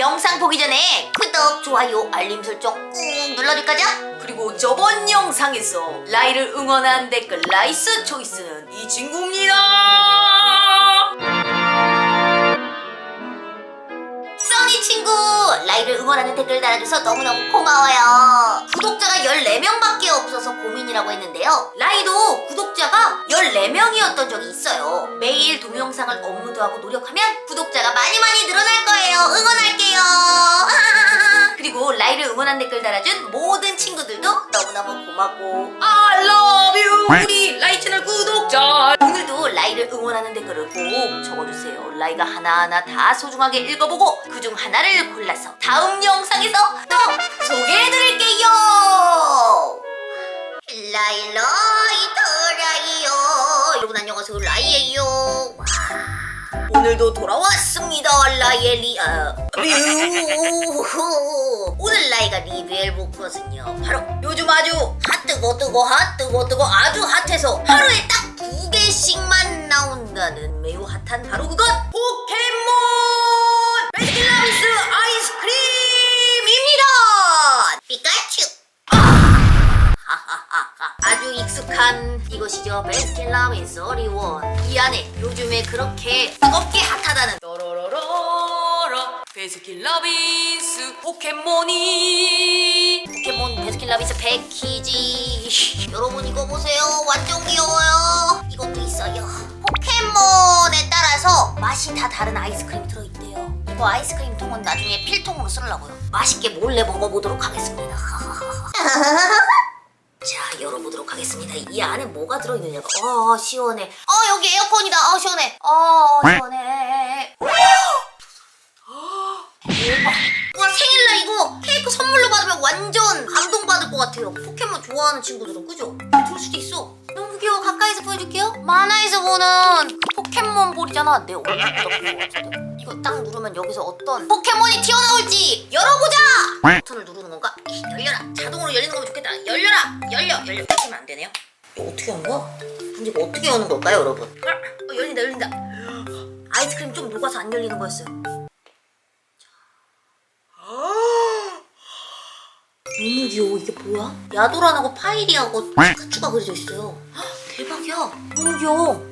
영상 보기 전에 구독, 좋아요, 알림 설정 꾹 눌러줄 거죠? 그리고 저번 영상에서 라이를 응원한 댓글 라이스 초이스는 이 친구입니다. 친구! 라이를 응원하는 댓글 달아줘서 너무너무 고마워요. 구독자가 14명밖에 없어서 고민이라고 했는데요. 라이도 구독자가 14명이었던 적이 있어요. 매일 동영상을 업로드하고 노력하면 구독자가 많이 많이 늘어날 거예요. 응원할게요. 그리고 라이를 응원한 댓글 달아준 모든 친구들도 너무너무 고맙고. I love you. 우리 라이 채널 구독자. 라이를 응원하는 댓글을 꼭 적어주세요. 라이가 하나하나 다 소중하게 읽어보고 그중 하나를 골라서 다음 영상에서 또 소개해드릴게요. 라이 라이 더라이요. 여러분 안녕하세요 라이예요. 와, 오늘도 돌아왔습니다 라이의 리아 뷰. 오늘 라이가 리뷰해볼 것은요 바로 요즘 아주 핫 뜨거 뜨거 핫 뜨거 뜨거 아주 핫해서 하루에 딱 두 개씩만 나온다는 매우 핫한 바로 그것 포켓몬! 베스킨라빈스 아이스크림입니다! 피카츄. 아주 익숙한 이것이죠. 베스킨라빈스 어리원. 이 안에 요즘에 그렇게 뜨겁게 핫하다는 베스킨라빈스 포켓몬이. 포켓몬 베스킨라빈스 패키지. 여러분 이거 보세요. 완전 귀여워요 이것도 있어요. 포켓몬에 따라서 맛이 다 다른 아이스크림이 들어있대요. 이거 아이스크림 통은 나중에 필통으로 쓰려고요. 맛있게 몰래 먹어보도록 하겠습니다. 자 열어보도록 하겠습니다. 이 안에 뭐가 들어있느냐가 어 시원해. 어 여기 에어컨이다. 어 시원해. 어 시원해. 대박. 와 생일날 이거 케이크 선물로 받으면 완전 감동받을 것 같아요. 포켓몬 좋아하는 친구들은 그죠? 좋을 수도 있어. 너무 귀여워 가까이서 보여줄게요. 만화에서 보는 그 포켓몬 볼이잖아. 내 얼굴보다 큰것 같은데. 이거 딱 누르면 여기서 어떤 포켓몬이 튀어나올지 열어보자! 버튼을 누르는 건가? 이, 열려라. 자동으로 열리는 거면 좋겠다. 열려라! 열려! 열려. 뺏기면 안 되네요. 이거 어떻게 하는 거야? 근데 이거 어떻게 여는 걸까요 여러분? 어, 열린다 열린다. 아이스크림 좀 녹아서 안 열리는 거였어요 너무 귀여워 이게 뭐야? 야도란하고 파이리하고 피카츄가 그려져 있어요. 헉, 대박이야. 너무 귀여워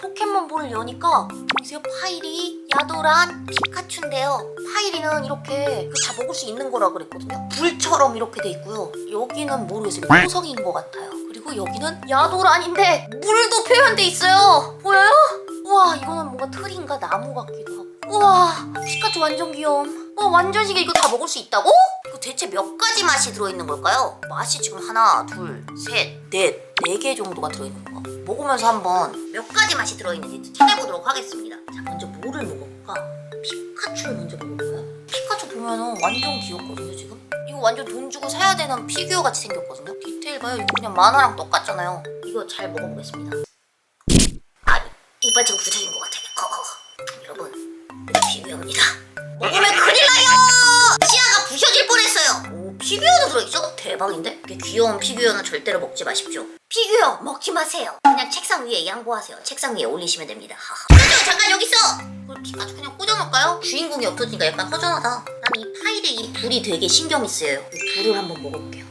포켓몬 볼을 여니까 보세요. 파이리, 야도란, 피카츄인데요. 파이리는 이렇게 그다 먹을 수 있는 거라 그랬거든요. 불처럼 이렇게 돼 있고요. 여기는 모르겠어요. 호성인 것 같아요. 그리고 여기는 야도란인데 물도 표현돼 있어요. 보여요? 우와 이거는 뭔가 틀인가? 나무 같기도 하고. 우와 피카츄 완전 귀여움 와 완전 신기해 이거 다 먹을 수 있다고? 이거 대체 몇 가지 맛이 들어있는 걸까요? 맛이 지금 하나 둘 셋 넷 네 개 정도가 들어있는 거 먹으면서 한번 몇 가지 맛이 들어있는지 찾아보도록 하겠습니다 자 먼저 뭐를 먹어볼까? 피카츄를 먼저 먹어볼까요? 피카츄 보면은 완전 귀엽거든요 지금 이거 완전 돈 주고 사야 되는 피규어 같이 생겼거든요 디테일 봐요 이거 그냥 만화랑 똑같잖아요 이거 잘 먹어보겠습니다 아 이빨처럼 부서진 것 같아 대박인데? 이렇게 귀여운 피규어는 절대로 먹지 마십시오 피규어 먹지 마세요 그냥 책상 위에 양보하세요 책상 위에 올리시면 됩니다 하하. 잠깐 여기 있어 그걸 피카츄 그냥 꽂아놓을까요? 주인공이 없어지니까 약간 허전하다 난 이 파일에 이 불이 되게 신경이 쓰여요 이 불을 한번 먹어볼게요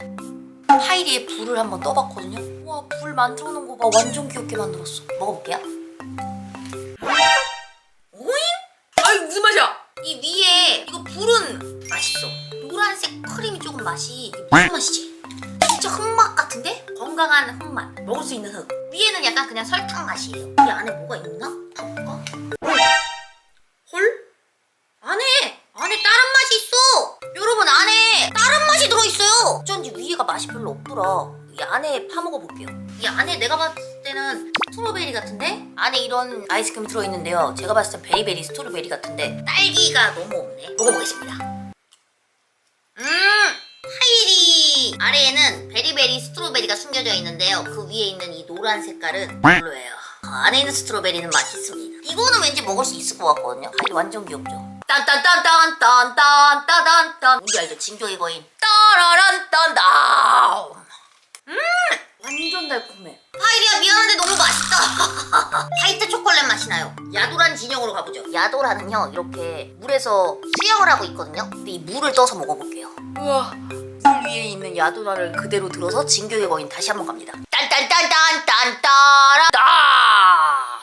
파이리에 불을 한번 떠봤거든요. 와, 불 만들어 놓은 거 봐. 완전 귀엽게 만들었어. 먹어볼게요. 맛이 무슨 맛이지? 진짜 흑맛 같은데? 건강한 흑맛. 먹을 수 있는 흑. 위에는 약간 그냥 설탕 맛이에요. 이 안에 뭐가 있나? 봐볼까? 헐? 안에 안에 다른 맛이 있어. 여러분 안에 다른 맛이 들어있어요. 위에가 맛이 별로 없더라. 이 안에 파먹어 볼게요. 이 안에 내가 봤을 때는 스트로베리 같은데 안에 이런 아이스크림이 들어있는데요. 제가 봤을 땐 베리베리 스트로베리 같은데 딸기가 너무 없네. 먹어보겠습니다. 아래에는 베리베리 스트로베리가 숨겨져 있는데요. 그 위에 있는 이 노란 색깔은 별로예요. 그 안에 있는 스트로베리는 맛있습니다. 이거는 왠지 먹을 수 있을 것 같거든요. 파이리 완전 귀엽죠. 딴딴딴딴딴딴딴딴 뭔지 알죠? 진격의 거인 따라란딴따 음 완전 달콤해. 파이리야 미안한데 너무 맛있다. 화이트 초콜릿 맛이 나요. 야도란 진영으로 가보죠. 야도란은요 이렇게 물에서 수영을 하고 있거든요. 근데 이 물을 떠서 먹어볼게요. 우와. 물 위에 있는 야도나를 그대로 들어서 진격의 거인 다시 한번 갑니다. 딴딴딴딴 따라. 아!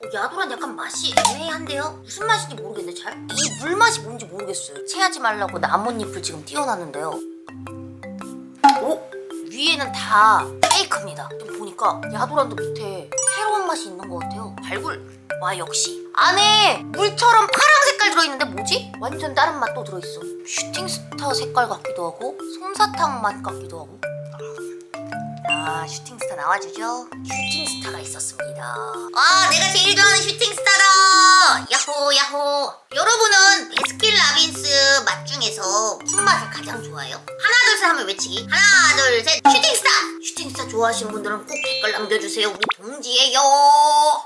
어, 야도란 약간 맛이 애매한데요? 무슨 맛인지 모르겠는데 잘? 이 물 맛이 뭔지 모르겠어요. 체하지 말라고 나뭇잎을 지금 띄워놨는데요. 오! 위에는 다 페이크입니다. 보니까 야도란도 밑에 새로운 맛이 있는 것 같아요. 발굴. 와 역시 안에 물처럼 파랑 들어있는데 뭐지? 완전 다른 맛도 들어있어. 슈팅스타 색깔 같기도 하고 솜사탕 맛 같기도 하고. 아 슈팅스타 나와주죠 슈팅스타가 있었습니다 아 내가 제일 좋아하는 슈팅스타다 야호 야호 여러분은 베스킨 라빈스 맛 중에서 무슨 맛을 가장 좋아해요? 하나 둘 셋 하면 외치기. 하나 둘 셋. 슈팅스타! 슈팅스타 좋아하시는 분들은 꼭 댓글 남겨주세요. 우리 동지예요.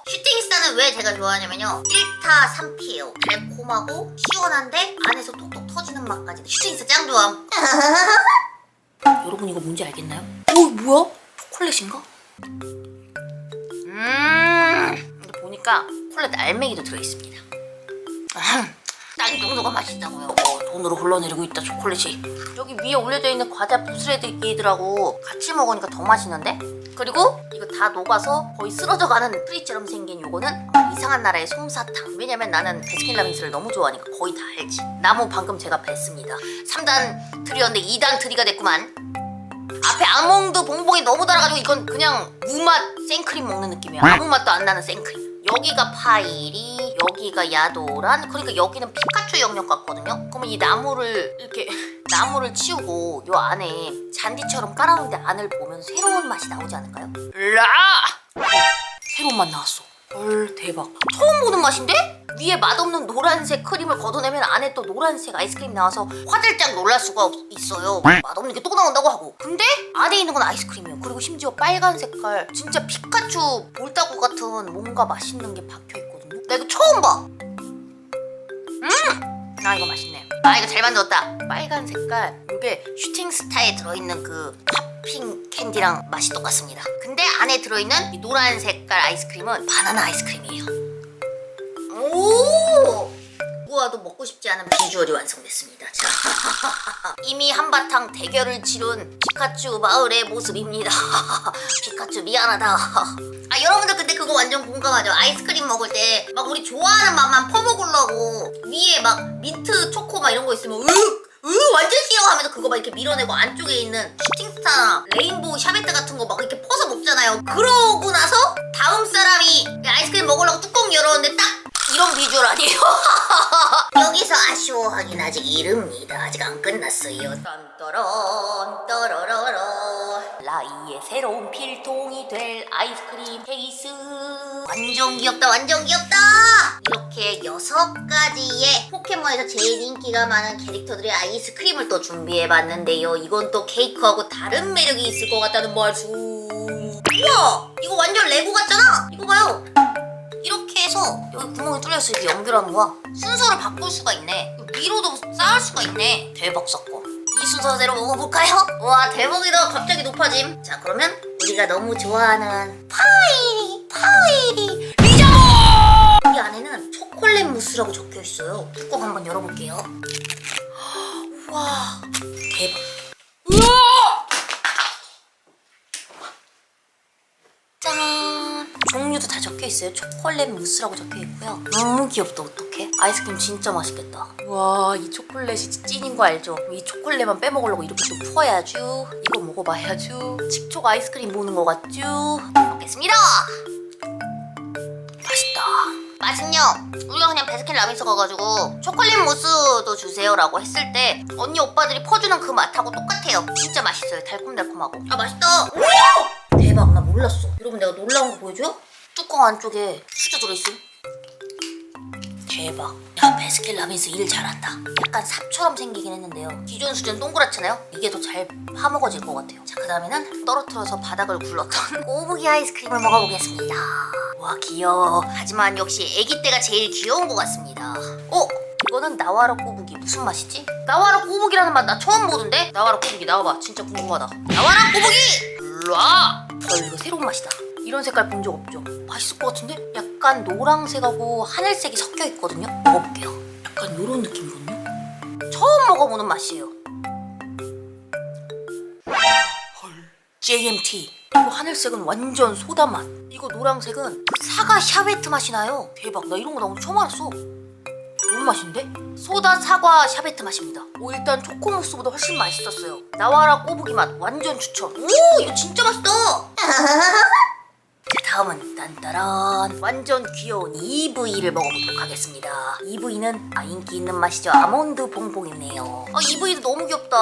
슈팅스타는 왜 제가 좋아하냐면요. 1타 3피예요. 달콤하고 시원한데 안에서 톡톡 터지는 맛까지. 슈팅스타 짱 좋아함. 여러분 이거 뭔지 알겠나요? 어 뭐야? 초콜릿인가? 음 근데 보니까 초콜릿 알맹이도 들어있습니다. 딱 이 정도가 맛있다고요. 어, 돈으로 흘러내리고 있다 초콜릿이. 여기 위에 올려져 있는 과자 부스레기들하고 같이 먹으니까 더 맛있는데? 그리고 이거 다 녹아서 거의 쓰러져가는 프리처럼 생긴 요거는 이상한 나라의 솜사탕. 왜냐면 나는 베스킨라빈스를 너무 좋아하니까 거의 다 알지. 나무 방금 제가 뱄습니다. 3단 트리였는데 2단 트리가 됐구만. 앞에 아몬드 봉봉이 너무 달아가지고 이건 그냥 무맛 생크림 먹는 느낌이야. 아무 맛도 안 나는 생크림 여기가 파이리 여기가 야도란 그러니까 여기는 피카츄 영역 같거든요 그러면 이 나무를 이렇게 나무를 치우고 요 안에 잔디처럼 깔아놓은데 안을 보면 새로운 맛이 나오지 않을까요? 라! 새로운 맛 나왔어 헐 대박 처음 보는 맛인데? 위에 맛없는 노란색 크림을 걷어내면 안에 또 노란색 아이스크림 나와서 화들짝 놀랄 수가 없, 있어요. 맛없는 게 또 나온다고 하고. 근데 안에 있는 건 아이스크림이에요. 그리고 심지어 빨간 색깔 진짜 피카츄 볼따구 같은 뭔가 맛있는 게 박혀있거든요. 나 이거 처음 봐. 음! 나 이거 맛있네. 아 이거 잘 만들었다. 빨간 색깔 이게 슈팅 스타에 들어있는 그 팝핑 캔디랑 맛이 똑같습니다. 근데 안에 들어있는 이 노란 색깔 아이스크림은 바나나 아이스크림이에요 오! 누구와도 먹고 싶지 않은 비주얼이 완성됐습니다. 자 이미 한바탕 대결을 치른 피카츄 마을의 모습입니다. 피카츄 미안하다. 아 여러분들 근데 그거 완전 공감하죠? 아이스크림 먹을 때 막 우리 좋아하는 맛만 퍼먹으려고 위에 막 민트 초코 막 이런 거 있으면 으으 완전 싫어 하면서 그거 막 이렇게 밀어내고 안쪽에 있는 슈팅스타나 레인보우 샤베트 같은 거 막 이렇게 퍼서 먹잖아요. 그러고 나서 다음 사람이 아이스크림 먹으려고 뚜껑 열었는데 딱 이런 비주얼 아니에요? 여기서 아쉬워하긴 아직 이릅니다. 아직 안 끝났어요. 딴따란 따라라라 라이의 새로운 필통이 될 아이스크림 케이스. 완전 귀엽다 완전 귀엽다! 이렇게 여섯 가지의 포켓몬에서 제일 인기가 많은 캐릭터들의 아이스크림을 또 준비해봤는데요. 이건 또 케이크하고 다른 매력이 있을 것 같다는 말씀. 우와! 이거 완전 레고 같잖아 여기 구멍이 뚫려서 이렇게 연결하는 거야. 순서를 바꿀 수가 있네. 위로도 쌓을 수가 있네. 대박 사건. 이 순서대로 먹어볼까요? 와 대박이다. 갑자기 높아짐. 자 그러면 우리가 너무 좋아하는 파이리 파이리 리자모! 이 안에는 초콜릿 무스라고 적혀 있어요. 뚜껑 한번 열어볼게요. 와 대박. 짠! 종류도 다 적혀 있어요. 초콜릿 무스라고 적혀 있고요. 너무 귀엽다, 어떡해? 아이스크림 진짜 맛있겠다. 와, 이 초콜릿이 찐인 거 알죠? 이 초콜릿만 빼먹으려고 이렇게 또 풀어야죠. 이거 먹어봐야죠. 칙촉 아이스크림 보는 거 같죠? 먹겠습니다! 맛있다. 맛은요, 우리가 그냥 베스킨 라빈스 가가지고 초콜릿 무스도 주세요라고 했을 때 언니 오빠들이 퍼주는 그 맛하고 똑같아요. 진짜 맛있어요. 달콤달콤하고. 아, 맛있다! 오! 대박, 나 몰랐어. 여러분, 내가 놀라운 거 보여줘요? 뚜껑 안쪽에 수저 들어있음. 대박. 야, 베스킨 라빈스 일 잘한다. 약간 삽처럼 생기긴 했는데요. 기존 수제는 동그랗잖아요? 이게 더 잘 파먹어질 것 같아요. 자, 그 다음에는 떨어뜨려서 바닥을 굴렀던 꼬부기 아이스크림을 먹어보겠습니다. 와, 귀여워. 하지만 역시 아기 때가 제일 귀여운 것 같습니다. 어? 이거는 나와라 꼬부기 무슨 맛이지? 나와라 꼬부기라는 맛 나 처음 보는데? 나와라 꼬부기 나와봐 진짜 궁금하다 나와라 꼬부기! 일로와! 어 이거 새로운 맛이다 이런 색깔 본 적 없죠? 맛있을 것 같은데? 약간 노란색하고 하늘색이 섞여 있거든요? 먹어볼게요 약간 이런 느낌이거든요? 처음 먹어보는 맛이에요 헐 JMT 이거 하늘색은 완전 소다 맛 이거 노란색은 그 사과 샤베트 맛이 나요 대박 나 이런 거 나 오늘 처음 알았어 너무 맛있는데? 소다 사과 샤베트 맛입니다. 오 일단 초코무스보다 훨씬 맛있었어요. 나와라 꼬부기 맛 완전 추천. 오 이거 진짜 맛있다. 자 다음은 딴따란 완전 귀여운 EV를 먹어보도록 하겠습니다. EV는 아 인기 있는 맛이죠. 아몬드 봉봉이네요. 아 EV도 너무 귀엽다.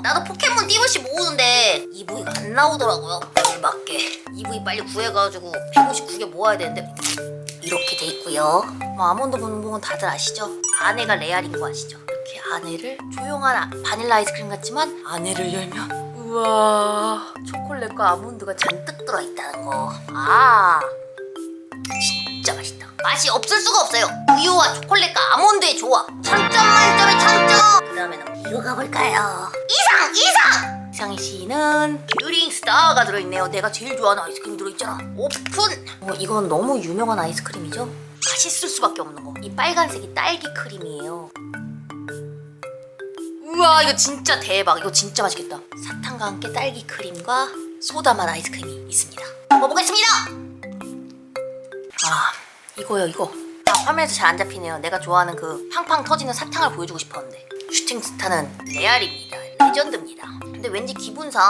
나도 포켓몬 띠부시 모으는데 EV가 안 나오더라고요. 열받게. EV 빨리 구해가지고 159개 모아야 되는데 이렇게 돼 있고요. 뭐 아몬드 봉봉은 다들 아시죠? 안에가 레알인 거 아시죠? 이렇게 안에를 조용한 아- 바닐라 아이스크림 같지만 안에를 열면 우와 초콜릿과 아몬드가 잔뜩 들어있다는 거. 아 진짜 맛있다. 맛이 없을 수가 없어요. 우유와 초콜릿과 아몬드의 조합. 장점 만점의 장점. 그 다음에는 이거 가볼까요? 이상 이상. 이상희 씨는 뷰링 스타가 들어있네요. 내가 제일 좋아하는 아이스크림 들어있잖아. 오픈! 어, 이건 너무 유명한 아이스크림이죠? 맛있을 수밖에 없는 거. 이 빨간색이 딸기 크림이에요. 우와 이거 진짜 대박. 이거 진짜 맛있겠다. 사탕과 함께 딸기 크림과 소다 맛 아이스크림이 있습니다. 먹어보겠습니다. 아 이거요 이거. 아 화면에서 잘 안 잡히네요. 내가 좋아하는 그 팡팡 터지는 사탕을 보여주고 싶었는데 슈팅 스타는 레알입니다. 레전드입니다. 근데 왠지 기분상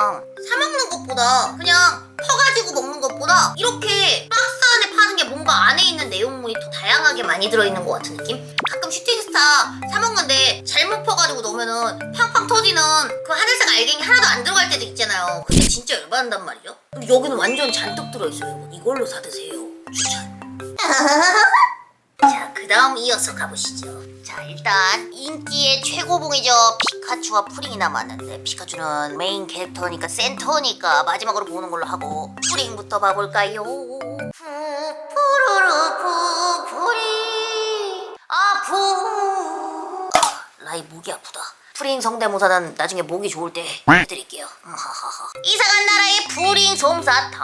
사 먹는 것보다 그냥 퍼가지고 먹는 것보다 이렇게 박스 안에 파는 게 뭔가 안에 있는 내용물이 더 다양하게 많이 들어있는 것 같은 느낌? 가끔 슈팅스타 사 먹는데 잘못 퍼가지고 넣으면은 팡팡 터지는 그 하늘색 알갱이 하나도 안 들어갈 때도 있잖아요. 그게 진짜 열받는단 말이죠. 근데 여기는 완전 잔뜩 들어있어요. 이걸로 사 드세요. 추천. 자, 그 다음 이어서 가보시죠. 자, 일단 인기의 최고봉이죠. 피카츄와 프링이 남았는데 피카츄는 메인 캐릭터니까 센터니까 마지막으로 보는 걸로 하고 프링부터 봐볼까요? 푸, 푸르르 푸, 프링 아, 푸 아, 라이 목이 아프다. 프링 성대모사는 나중에 목이 좋을 때 해드릴게요. 하하하. 이상한 나라의 프링 솜사탕.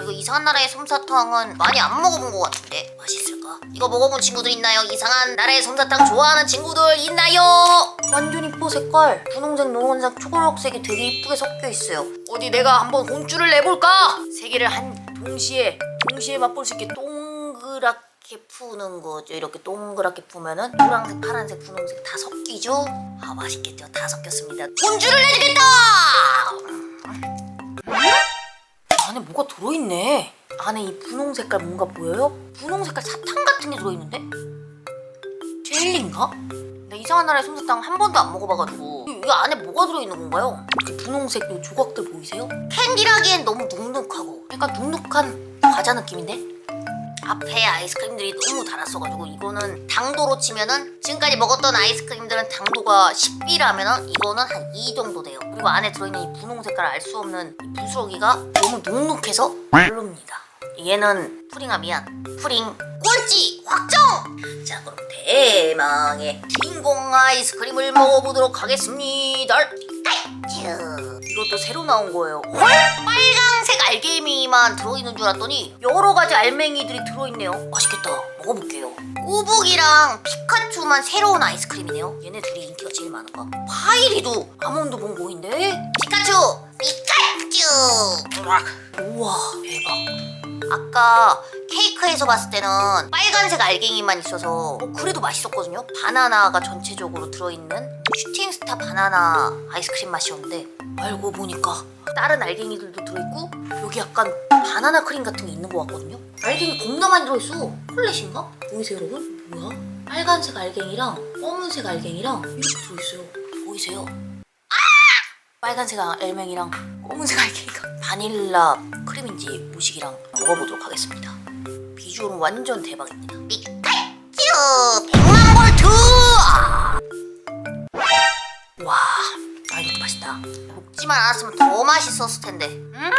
이거 이상한 나라의 솜사탕은 많이 안 먹어본 것 같은데 맛있을까? 이거 먹어본 친구들 있나요? 이상한 나라의 솜사탕 좋아하는 친구들 있나요? 완전 이뻐 색깔. 분홍색, 노란색, 초록색이 되게 이쁘게 섞여 있어요. 어디 내가 한번 공주를 내볼까? 세 개를 한 동시에 동시에 맛볼 수 있게 동그랗게. 이렇게 푸는 거죠. 이렇게 동그랗게 푸면은 노란색, 파란색, 분홍색 다 섞이죠. 아 맛있겠죠. 다 섞였습니다. 본주를 내주겠다. 안에 뭐가 들어있네. 안에 이 분홍 색깔 뭔가 보여요? 분홍 색깔 사탕 같은 게 들어있는데? 젤리인가? 나 이상한 나라의 솜사탕 한 번도 안 먹어봐가지고 이- 안에 뭐가 들어있는 건가요? 이렇게 분홍색 이 조각들 보이세요? 캔디라기엔 너무 눅눅하고 약간 눅눅한 과자 느낌인데? 앞에 아이스크림들이 너무 달았어가지고 이거는 당도로 치면은 지금까지 먹었던 아이스크림들은 당도가 10이라면은 이거는 한 2 정도 돼요. 그리고 안에 들어있는 이 분홍 색깔 알 수 없는 이 부스러기가 너무 눅눅해서 별로입니다. 얘는 프링아 미안. 프링 꼴찌 확정! 자 그럼 대망의 주인공 아이스크림을 먹어보도록 하겠습니다. 피카츄. 이것도 새로 나온 거예요. 헐? 빨간색 알개미만 들어있는 줄 알았더니 여러 가지 알맹이들이 들어있네요. 맛있겠다. 먹어볼게요. 꼬북이랑 피카츄만 새로운 아이스크림이네요. 얘네 둘이 인기가 제일 많은가? 파이리도 아몬드 봉봉인데? 피카츄! 피카츄! 우와 대박. 아까 케이크에서 봤을 때는 빨간색 알갱이만 있어서 어, 그래도 맛있었거든요. 바나나가 전체적으로 들어있는 슈팅스타 바나나 아이스크림 맛이었는데 알고 보니까 다른 알갱이들도 들어있고 여기 약간 바나나 크림 같은 게 있는 것 같거든요. 알갱이 겁나 많이 들어있어. 콜렛인가? 보이세요 여러분? 뭐야? 빨간색 알갱이랑 검은색 알갱이랑 이렇게 들어있어요. 보이세요? 빨간색 알맹이랑 검은색 알갱이가 바닐라 크림인지 무식이랑 먹어보도록 하겠습니다. 비주얼은 완전 대박입니다. 피카츄 100만 볼트! 와, 아 이것도 맛있다. 먹지만 않았으면 더 맛있었을 텐데. 음,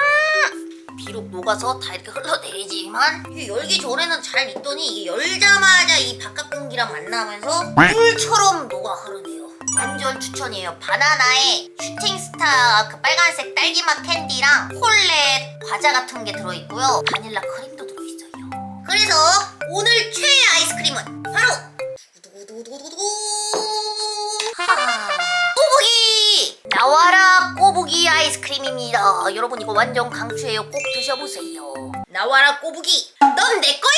비록 녹아서 다 이렇게 흘러내리지만 이게 열기 전에는 잘 익더니 이게 열자마자 이 바깥 공기랑 만나면서 물처럼 녹아 흐르네요. 완전 추천이에요. 바나나에 슈팅스타 그 빨간색 딸기맛 캔디랑 콜렛 과자 같은 게 들어있고요. 바닐라 크림도 들어있어요. 그래서 오늘 최애 아이스크림은 바로 두구두구두구두구. 꼬부기 나와라 꼬부기 아이스크림입니다. 여러분 이거 완전 강추해요. 꼭 드셔보세요. 나와라 꼬부기 넌 내 거야.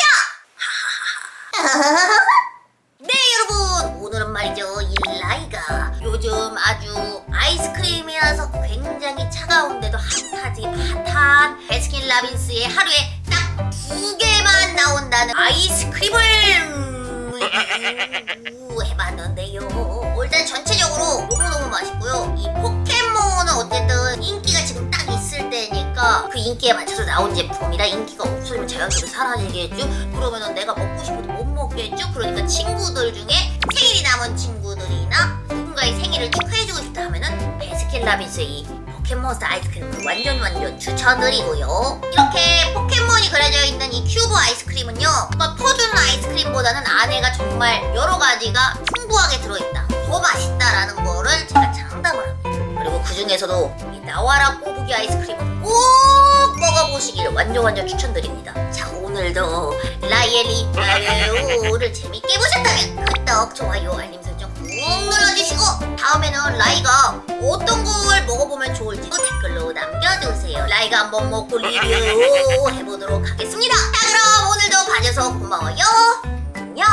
네 여러분. 오늘은 말이죠. 이 라이가 요즘 아주 아이스크림이라서 굉장히 차가운데도 핫하지 핫한 베스킨라빈스의 하루에 딱 두 개만 나온다는 아이스크림을 음, 해봤는데요. 일단 전체적으로 그 인기에 맞춰서 나온 제품이라 인기가 없으면 자연스레 사라지겠죠? 그러면은 내가 먹고 싶어도 못 먹겠죠? 그러니까 친구들 중에 생일이 남은 친구들이나 누군가의 생일을 축하해주고 싶다 하면은 베스킨라빈스의 이 포켓몬스터 아이스크림을 완전 완전 추천드리고요. 이렇게 포켓몬이 그려져 있는 이 큐브 아이스크림은요 뭔가 퍼주는 아이스크림보다는 안에가 정말 여러 가지가 풍부하게 들어있다. 더 맛있다라는 거를 제가 장담을 합니다. 그리고 그 중에서도 이 나와라 꼬부기 아이스크림은 꼭 먹어보시길 완전 완전 추천드립니다. 자 오늘도 라이엘리 라이오를 재밌게 보셨다면 구독, 좋아요, 알림 설정 꾹 눌러주시고 다음에는 라이가 어떤 걸 먹어보면 좋을지 댓글로 남겨주세요. 라이가 한번 먹고 리뷰 해보도록 하겠습니다. 자 그럼 오늘도 봐줘서 고마워요. 안녕.